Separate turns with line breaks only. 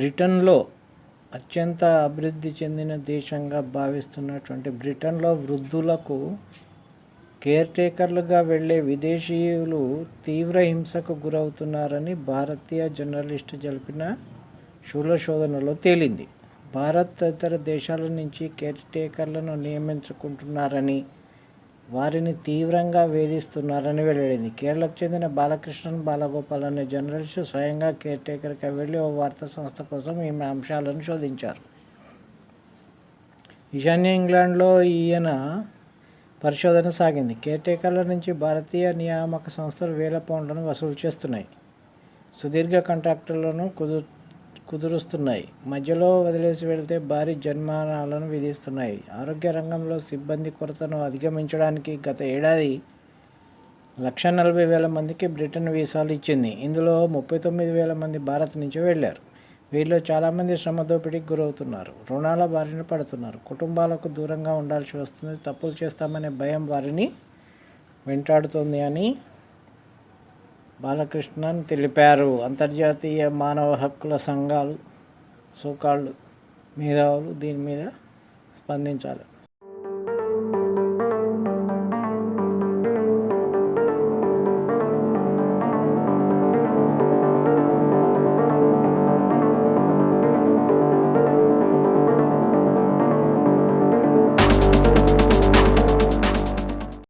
బ్రిటన్లో అత్యంత అభివృద్ధి చెందిన దేశంగా భావిస్తున్నటువంటి బ్రిటన్లో వృద్ధులకు కేర్ టేకర్లుగా వెళ్ళే విదేశీయులు తీవ్ర హింసకు గురవుతున్నారని భారతీయ జర్నలిస్టు జరిపిన శూల శోధనలో తేలింది. భారత్ ఇతర దేశాల నుంచి కేర్ టేకర్లను నియమించుకుంటున్నారని వారిని తీవ్రంగా వేధిస్తున్నారని వెల్లడింది. కేరళకు చెందిన బాలకృష్ణన్ బాలగోపాల్ అనే జర్నలిస్టు స్వయంగా కేర్ టేకర్గా వెళ్ళి ఓ వార్తా సంస్థ కోసం ఈమె అంశాలను శోధించారు. ఈశాన్య ఇంగ్లాండ్లో ఈయన పరిశోధన సాగింది. కేర్ టేకర్ల నుంచి భారతీయ నియామక సంస్థలు వేల పౌండ్లను వసూలు చేస్తున్నాయి. సుదీర్ఘ కాంట్రాక్టులను కుదురు కుదురుస్తున్నాయి. మధ్యలో వదిలేసి వెళ్తే భారీ జరిమానాలను విధిస్తున్నాయి. ఆరోగ్య రంగంలో సిబ్బంది కొరతను అధిగమించడానికి గత ఏడాది లక్ష నలభై వేల మందికి బ్రిటన్ వీసాలు ఇచ్చింది. ఇందులో ముప్పై తొమ్మిది వేల మంది భారత్ నుంచి వెళ్ళారు. వీరిలో చాలామంది శ్రమ దోపిడీకి గురవుతున్నారు. రుణాల బారిన పడుతున్నారు. కుటుంబాలకు దూరంగా ఉండాల్సి వస్తుంది. తప్పులు చేస్తామనే భయం వారిని వెంటాడుతుంది అని బాలకృష్ణన్ తెలిపారు. అంతర్జాతీయ మానవ హక్కుల సంఘాలు సోకాళ్ళు మేధావులు దీని మీద స్పందించాలి.